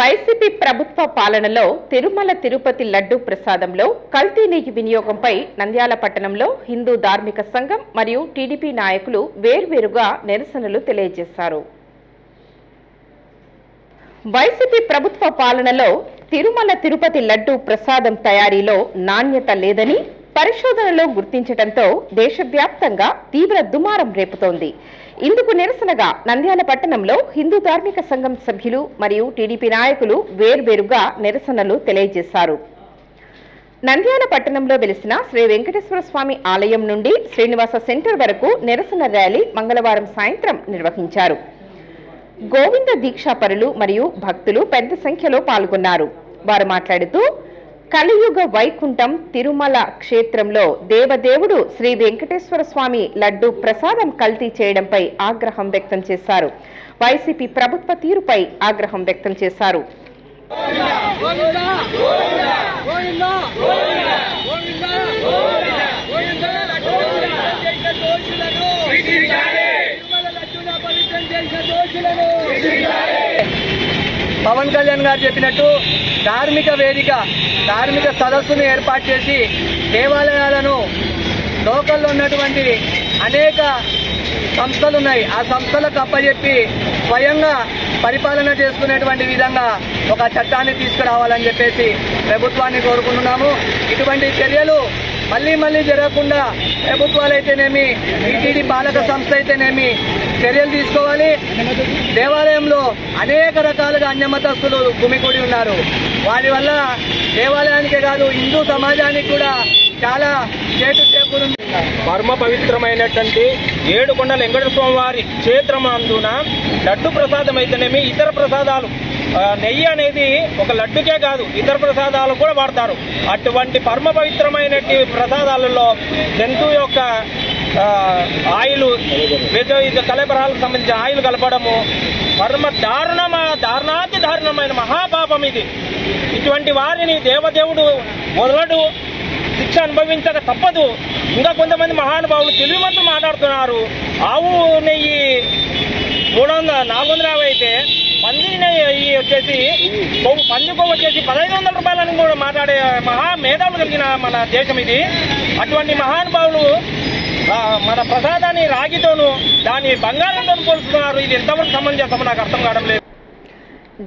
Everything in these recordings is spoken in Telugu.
వైసీపీ ప్రభుత్వ పాలనలో తిరుమల తిరుపతి లడ్డు ప్రసాదంలో కల్తీ నెయ్యి వినియోగంపై నంద్యాల పట్టణంలో హిందూ ధార్మిక సంఘం మరియు టీడీపీ నాయకులు వేర్వేరుగా నిరసనలు తెలియజేశారు. వైసీపీ ప్రభుత్వ పాలనలో తిరుమల తిరుపతి లడ్డు ప్రసాదం తయారీలో నాణ్యత లేదని పరిశోధనలో గుర్తించడంతో దేశవ్యాప్తంగా తీవ్ర దుమారం రేపుతోంది. ఇందుకు నిరసనగా నంద్యాల పట్టణంలో హిందూ ధార్మిక సంఘం సభ్యులు మరియు టీడీపీ నాయకులు వేర్వేరుగా నిరసనలు తెలియజేశారు. నంద్యాల పట్టణంలో వెలిసిన శ్రీ వెంకటేశ్వర స్వామి ఆలయం నుండి శ్రీనివాస సెంటర్ వరకు నిరసన ర్యాలీ మంగళవారం సాయంత్రం నిర్వహించారు. గోవింద దీక్షాపరులు మరియు భక్తులు పెద్ద సంఖ్యలో పాల్గొన్నారు. వారు మాట్లాడుతూ కలియుగ వైకుంఠం తిరుమల క్షేత్రంలో దేవదేవుడు శ్రీ వెంకటేశ్వర స్వామి లడ్డు ప్రసాదం కల్తీ చేయడంపై ఆగ్రహం వ్యక్తం చేశారు. వైసీపీ ప్రభుత్వ తీరుపై ఆగ్రహం వ్యక్తం చేశారు. దోషులను పవన్ కళ్యాణ్ గారు చెప్పినట్టు ధార్మిక వేదిక ధార్మిక సదస్సును ఏర్పాటు చేసి దేవాలయాలను లోకల్లో ఉన్నటువంటి అనేక సంస్థలు ఉన్నాయి. ఆ సంస్థలకు అప్పచెప్పి స్వయంగా పరిపాలన చేసుకునేటువంటి విధంగా ఒక చట్టాన్ని తీసుకురావాలని చెప్పేసి ప్రభుత్వాన్ని కోరుకుంటున్నాము. ఇటువంటి చర్యలు మళ్ళీ మళ్ళీ జరగకుండా ప్రభుత్వాలు అయితేనేమి టీటీడీ పాలక సంస్థ అయితేనేమి చర్యలు తీసుకోవాలి. దేవాలయంలో అనేక రకాలుగా అన్యమతస్తులు గుమికూడి ఉన్నారు. వారి వల్ల దేవాలయానికే కాదు హిందూ సమాజానికి కూడా చాలా చేటు చేకూరుంది. పరమ పవిత్రమైనటువంటి ఏడుకొండల వెంకటస్వామి స్వామి వారి క్షేత్రమందున లడ్డు ప్రసాదం అయితేనేమి ఇతర ప్రసాదాలు నెయ్యి అనేది ఒక లడ్డుకే కాదు ఇతర ప్రసాదాలు కూడా వాడతారు. అటువంటి పరమ పవిత్రమైనటువంటి ప్రసాదాలలో జంతువు యొక్క ఆయిలు ఆయిల్ వివిధ కలపరాలకు సంబంధించిన ఆయిల్ కలపడము పరమ దారుణమ దారుణాతి దారుణమైన మహాపాపం ఇది. ఇటువంటి వారిని దేవదేవుడు వదలడు శిక్ష అనుభవించక తప్పదు. ఇంకా కొంతమంది మహానుభావులు తెలివి మాట్లాడుతున్నారు ఆవు నెయ్యి మూడు వందల నాలుగు వందల యాభై అయితే పంది వచ్చేసి కొవ్వు పంది కొవ్వు వచ్చేసి పదహైదు వందల రూపాయలని కూడా మాట్లాడే మహా మేధావులు కలిగిన మన దేశం ఇది. అటువంటి మహానుభావులు మన ప్రసాదాన్ని రాగితోనూ దాన్ని బంగారంతో పోలుస్తున్నారు. ఇది ఎంతవరకు సమంజసమో నాకు అర్థం కావడం లేదు.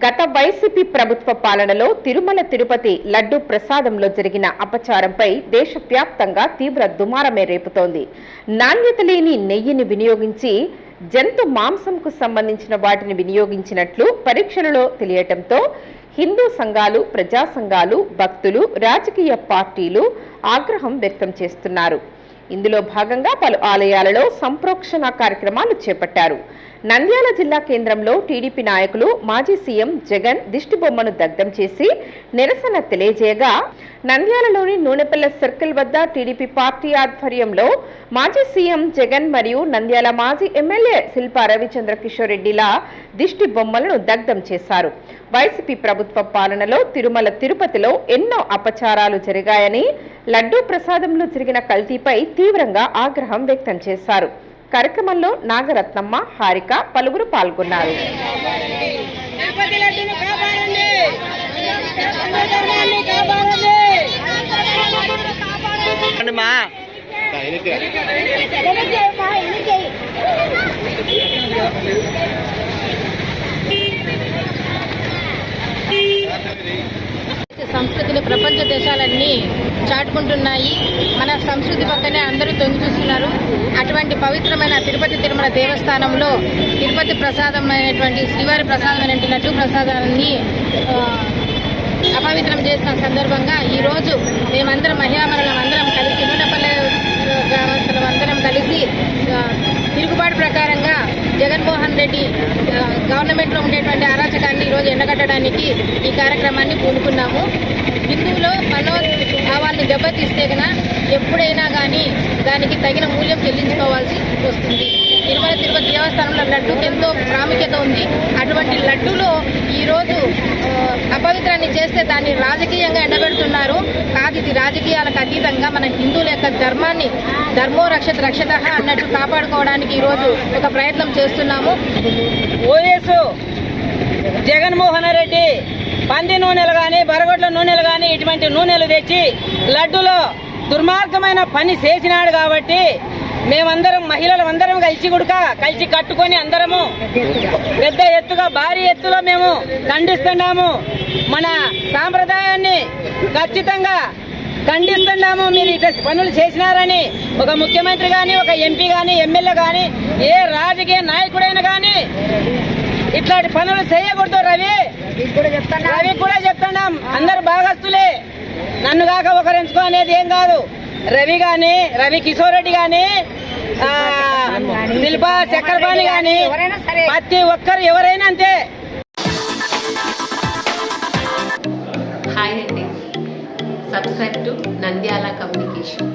గత వైసీపీ ప్రభుత్వ పాలనలో తిరుమల తిరుపతి లడ్డు ప్రసాదంలో జరిగిన అపచారంపై దేశవ్యాప్తంగా తీవ్ర దుమారమే రేపుతోంది. నాణ్యత లేని నెయ్యిని వినియోగించి జంతు మాంసంకు సంబంధించిన వాటిని వినియోగించినట్లు పరీక్షలలో తెలియటంతో హిందూ సంఘాలు ప్రజా సంఘాలు భక్తులు రాజకీయ పార్టీలు ఆగ్రహం వ్యక్తం చేస్తున్నారు. ఇందులో భాగంగా పలు ఆలయాలలో సంప్రోక్షణ కార్యక్రమాలు చేపట్టారు. నంద్యాల జిల్లా కేంద్రంలో టీడీపీ నాయకులు మాజీ సీఎం జగన్ దిష్టిబొమ్మను దగ్ధం చేసి నిరసన తెలియజేయగా నంద్యాలలోని నూనెపల్లె సర్కిల్ వద్ద టీడీపీ పార్టీ ఆధ్వర్యంలో మాజీ సీఎం జగన్ మరియు నంద్యాల మాజీ ఎమ్మెల్యే శిల్పా రవిచంద్ర కిషోర్ రెడ్డిల దిష్టి బొమ్మలను దగ్ధం చేశారు. వైసీపీ ప్రభుత్వ పాలనలో తిరుమల తిరుపతిలో ఎన్నో అపచారాలు జరిగాయని లడ్డూ ప్రసాదంలో జరిగిన కల్తీపై తీవ్రంగా ఆగ్రహం వ్యక్తం చేశారు. కార్యక్రమంలో నాగరత్నమ్మ హారిక పలువురు పాల్గొన్నారు. ప్రపంచ దేశాలన్నీ చాటుకుంటున్నాయి. మన సంస్కృతి పక్కనే అందరూ తొంగి చూస్తున్నారు. అటువంటి పవిత్రమైన తిరుపతి తిరుమల దేవస్థానంలో తిరుపతి ప్రసాదం అయినటువంటి శ్రీవారి ప్రసాదం అయినటువంటి నటు ప్రసాదాన్ని అపవిత్రం చేసిన సందర్భంగా ఈరోజు మేమందరం మహిళామణులం అందరం కలిసి నూటపల్లె గ్రామస్తులం అందరం కలిసి ఆ, తిరుగుబాటు ప్రకారంగా జగన్మోహన్ రెడ్డి ఆ, గవర్నమెంట్లో ఉండేటువంటి అరాచకాన్ని ఈరోజు ఎండగట్టడానికి ఈ కార్యక్రమాన్ని పూనుకున్నాము. హిందువులో మనోభావాలను దెబ్బతీస్తే కనుక ఎప్పుడైనా కానీ దానికి తగిన మూల్యం చెల్లించుకోవాల్సి వస్తుంది. తిరుమల తిరుపతి దేవస్థానంలో లడ్డూకి ఎంతో ప్రాముఖ్యత ఉంది. అటువంటి లడ్డూలో ఈరోజు చేస్తే దాన్ని రాజకీయంగా ఎండబెడుతున్నారు. కాదు ఇది రాజకీయాలకు అతీతంగా మన హిందువుల యొక్క ధర్మాన్ని ధర్మో రక్షత రక్షత అన్నట్టు కాపాడుకోవడానికి ఈరోజు ఒక ప్రయత్నం చేస్తున్నాము. ఓఎస్ జగన్మోహన్ రెడ్డి పంది నూనెలు కానీ బరగొడ్ల నూనెలు కానీ ఇటువంటి నూనెలు తెచ్చి లడ్డులో దుర్మార్గమైన పని చేసినాడు కాబట్టి మేమందరం మహిళలు అందరం కలిసి గుడుక కలిసి కట్టుకొని అందరము పెద్ద ఎత్తుగా భారీ ఎత్తులో మేము ఖండిస్తున్నాము. మన సాంప్రదాయాన్ని ఖచ్చితంగా ఖండిస్తున్నాము. మీరు ఇట్లా పనులు చేసినారని ఒక ముఖ్యమంత్రి కానీ ఒక ఎంపీ కానీ ఎమ్మెల్యే కానీ ఏ రాజకీయ నాయకుడైనా కానీ ఇట్లాంటి పనులు చేయకూడదు రవి. రవి కూడా చెప్తున్నాం. అందరు భాగస్తులే నన్ను కాక ఒకరు ఎంచుకో అనేది ఏం కాదు. రవి కానీ రవి కిషోర్ రెడ్డి కానీ శిల్ప చక్రపాణి గాని ప్రతి ఒక్కరు ఎవరైనా అంతే. హాయ్ అండి. Subscribe to Nandyala communication.